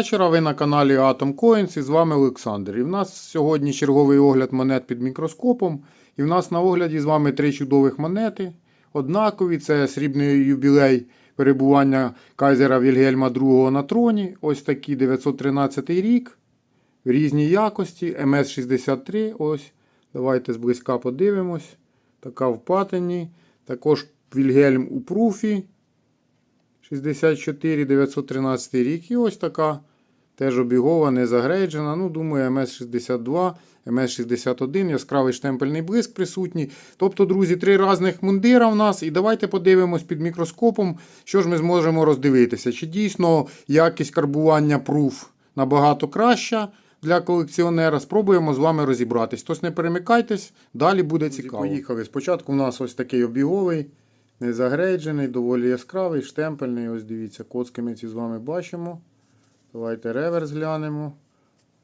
Вечора. Ви на каналі Atom Coins і з вами Олександр. І в нас сьогодні черговий огляд монет під мікроскопом. І в нас на огляді з вами три чудових монети. Однакові це срібний юбілей перебування Кайзера Вільгельма II на троні. Ось такі 913 рік. В різній якості. МС-63. Ось. Давайте зблизька подивимось. Така в патині. Також Вільгельм у пруфі. 64 913 рік. І ось така теж обігова, не загрейджена. Ну, думаю, МС-62, МС-61, яскравий штемпельний блиск присутній. Тобто, друзі, три різних мундира в нас. І давайте подивимось під мікроскопом, що ж ми зможемо роздивитися. Чи дійсно якість карбування пруф набагато краща для колекціонера. Спробуємо з вами розібратись. Тож не перемикайтесь, далі буде цікаво. Поїхали. Спочатку у нас ось такий обіговий. Не загрейджений, доволі яскравий, штемпельний. Ось дивіться, коцки ми ці з вами бачимо. Давайте реверс глянемо.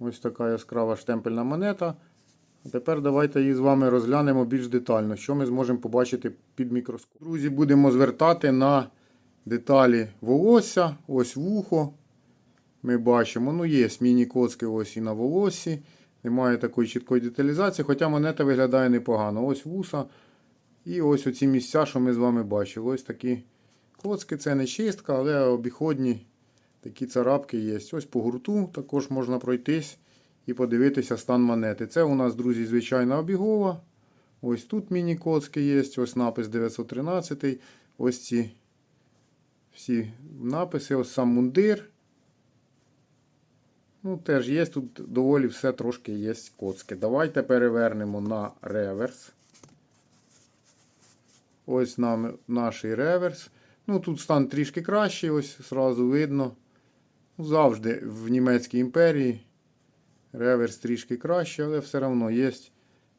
Ось така яскрава штемпельна монета. А тепер давайте її з вами розглянемо більш детально, що ми зможемо побачити під мікроскопом. Друзі, будемо звертати на деталі волосся. Ось вухо. Ми бачимо, ну є міні-коцки ось і на волосі. Немає такої чіткої деталізації, хоча монета виглядає непогано. Ось вуса. І ось оці місця, що ми з вами бачили. Ось такі коцки, це не чистка, але обіходні такі царапки є. Ось по гурту також можна пройтись і подивитися стан монети. Це у нас, друзі, звичайна обігова. Ось тут міні-коцки є, ось напис 913. Ось ці всі написи, ось сам мундир. Ну, теж є тут доволі все трошки є коцки. Давайте перевернемо на реверс. Ось нам наш реверс. Ну, тут стан трішки кращий, ось зразу видно. Завжди в Німецькій імперії реверс трішки краще, але все одно є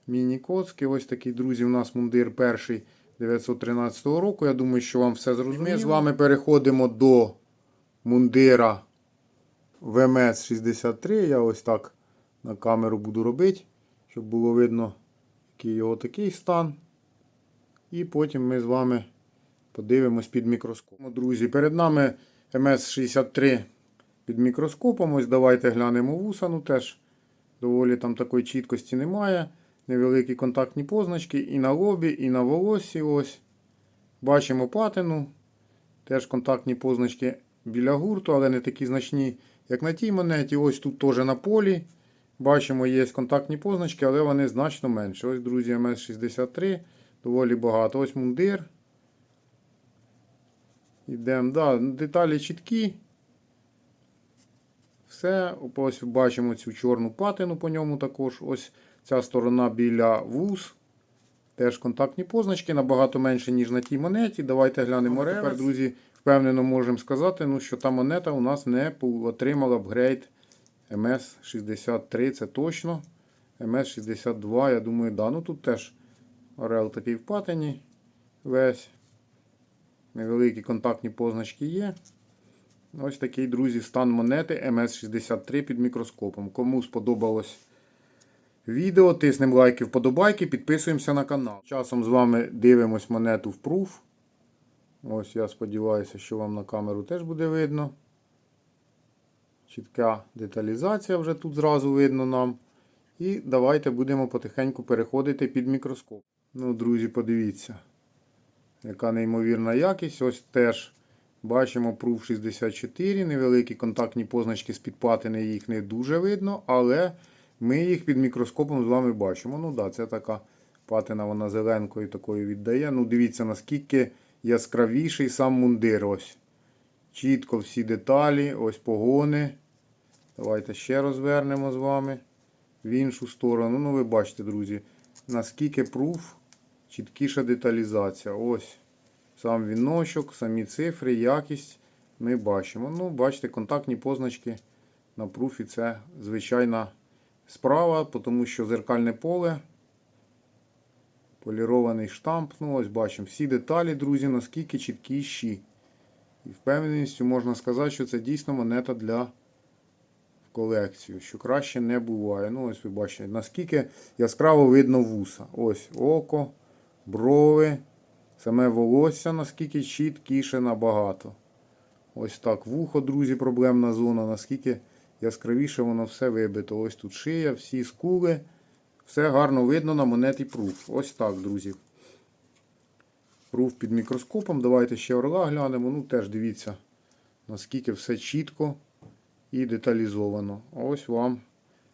міні-коцки. Ось такий, друзі, у нас мундир перший 913 року. Я думаю, що вам все зрозуміло. З вами переходимо до мундира ВМС-63. Я ось так на камеру буду робити, щоб було видно, який його такий стан. І потім ми з вами подивимось під мікроскопом. Друзі, перед нами МС-63 під мікроскопом. Ось давайте глянемо вуса. Ну теж доволі там такої чіткості немає. Невеликі контактні позначки і на лобі, і на волосі. Ось. Бачимо патину. Теж контактні позначки біля гурту, але не такі значні, як на тій монеті. Ось тут теж на полі. Бачимо, є контактні позначки, але вони значно менші. Ось, друзі, МС-63. Доволі багато. Ось мундир. Йдемо. Да, деталі чіткі. Все. Ось бачимо цю чорну патину по ньому також. Ось ця сторона біля вуз. Теж контактні позначки набагато менше, ніж на тій монеті. Давайте глянемо реверс. Тепер, друзі, впевнено можемо сказати, ну, що та монета у нас не отримала апгрейд МС-63. Це точно. МС-62, я думаю, да. Ну тут теж. Орел такий в патині весь. Невеликі контактні позначки є. Ось такий, друзі, стан монети МС-63 під мікроскопом. Кому сподобалось відео, тиснемо лайки, вподобайки, підписуємося на канал. Часом з вами дивимось монету в пруф. Ось я сподіваюся, що вам на камеру теж буде видно. Чітка деталізація вже тут зразу видно нам. І давайте будемо потихеньку переходити під мікроскоп. Ну, друзі, подивіться, яка неймовірна якість. Ось теж бачимо пруф 64. Невеликі контактні позначки з підпатини, їх не дуже видно, але ми їх під мікроскопом з вами бачимо. Ну да, це така патина, вона зеленкою такою віддає. Ну, дивіться, наскільки яскравіший сам мундир. Ось. Чітко всі деталі, ось погони. Давайте ще розвернемо з вами в іншу сторону. Ну, ви бачите, друзі, наскільки пруф, чіткіша деталізація. Ось сам віночок, самі цифри, якість ми бачимо. Ну, бачите, контактні позначки на пруфі це звичайна справа, тому що зеркальне поле. Полірований штамп. Ну, ось бачимо всі деталі, друзі, наскільки чіткіші. І впевненістю можна сказати, що це дійсно монета для колекцію, що краще не буває. Ну, ось ви бачите, наскільки яскраво видно вуса. Ось око, брови, саме волосся, наскільки чіткіше набагато. Ось так. Вухо, друзі, проблемна зона. Наскільки яскравіше воно все вибито. Ось тут шия, всі скули. Все гарно видно на монеті пруф. Ось так, друзі. Пруф під мікроскопом. Давайте ще орла глянемо. Ну, теж дивіться, наскільки все чітко і деталізовано. Ось вам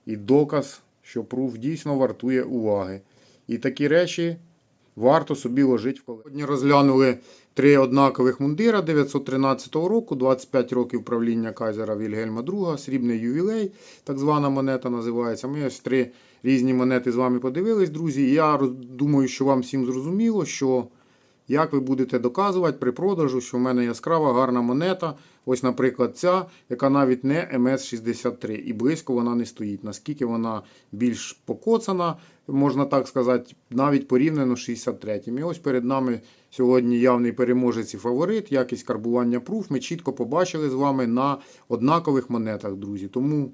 і доказ, що пруф дійсно вартує уваги. І такі речі варто собі ложити в колекцію. Сьогодні розглянули три однакових мундира 913 року, 25 років правління кайзера Вільгельма II, срібний ювілей, так звана монета називається. Ми ось три різні монети з вами подивились, друзі. Я думаю, що вам всім зрозуміло, що як ви будете доказувати при продажу, що в мене яскрава гарна монета. Ось, наприклад, ця, яка навіть не МС-63, і близько вона не стоїть. Наскільки вона більш покоцана, можна так сказати, навіть порівняно з 63-м. І ось перед нами сьогодні явний переможець і фаворит, якість карбування пруф. Ми чітко побачили з вами на однакових монетах, друзі. Тому.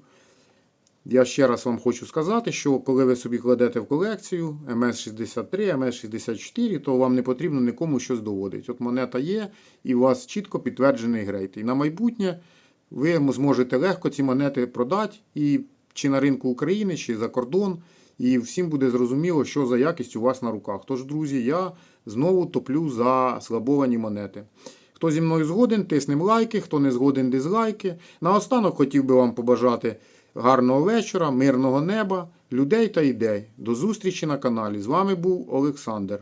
Я ще раз вам хочу сказати, що коли ви собі кладете в колекцію МС-63, МС-64, то вам не потрібно нікому щось доводити. От монета є, і у вас чітко підтверджений грейт. І на майбутнє ви зможете легко ці монети продати і чи на ринку України, чи за кордон. І всім буде зрозуміло, що за якість у вас на руках. Тож, друзі, я знову топлю за слабовані монети. Хто зі мною згоден, тиснем лайки, хто не згоден, дизлайки. Наостанок хотів би вам побажати гарного вечора, мирного неба, людей та ідей. До зустрічі на каналі. З вами був Олександр.